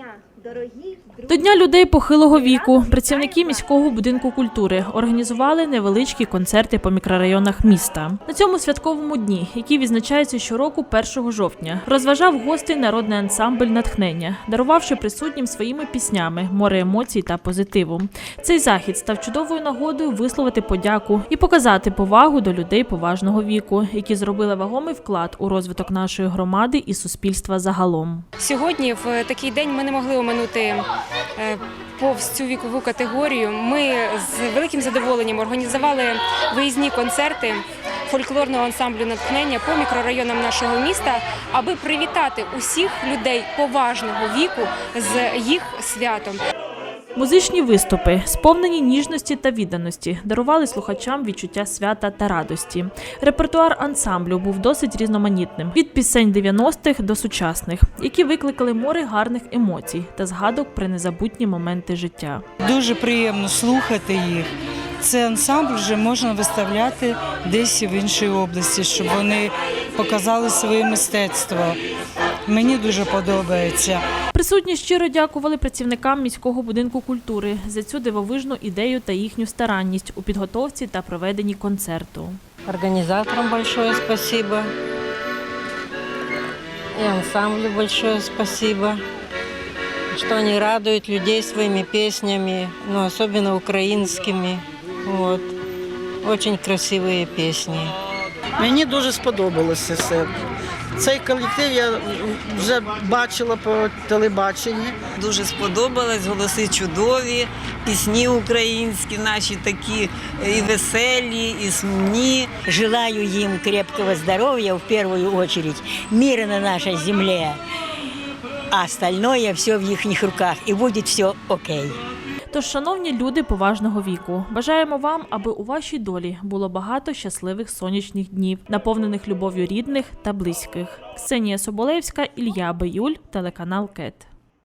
дня, дорогі До. Дня людей похилого віку працівники міського будинку культури організували невеличкі концерти по мікрорайонах міста. На цьому святковому дні, який відзначається щороку 1 жовтня, розважав гостей народний ансамбль натхнення, дарувавши присутнім своїми піснями море емоцій та позитиву. Цей захід став чудовою нагодою висловити подяку і показати повагу до людей поважного віку, які зробили вагомий вклад у розвиток нашої громади і суспільства загалом. Сьогодні, в такий день, ми не могли оминути е, повз цю вікову категорію. Ми з великим задоволенням організували виїзні концерти фольклорного ансамблю натхнення по мікрорайонам нашого міста, аби привітати усіх людей поважного віку з їх святом. Музичні виступи, сповнені ніжності та відданості, дарували слухачам відчуття свята та радості. Репертуар ансамблю був досить різноманітним від пісень 90-х до сучасних, які викликали море гарних емоцій та згадок про незабутні моменти життя. Дуже приємно слухати їх. Це ансамбль вже можна виставляти десь в іншій області, щоб вони показали своє мистецтво. Мені дуже подобається. Присутні щиро дякували працівникам міського будинку культури за цю дивовижну ідею та їхню старанність у підготовці та проведенні концерту. Организаторам большое спасибо. И ансамблю большое спасибо, что они радуют людей своими песнями, но особенно украинскими. Вот. Очень красивые песни. Мені дуже сподобалося все. Цей колектив я вже бачила по телебаченні. Дуже сподобалось, голоси чудові, пісні українські наші такі і веселі, і сумні. Желаю їм крепкого здоров'я в першу очередь, мира на нашій земле, а остальное все в їхніх руках, і буде все окей. Тож, шановні люди поважного віку, бажаємо вам, аби у вашій долі було багато щасливих сонячних днів, наповнених любов'ю рідних та близьких. Ксенія Соболевська, Ілья Биюль, телеканал КЕТ.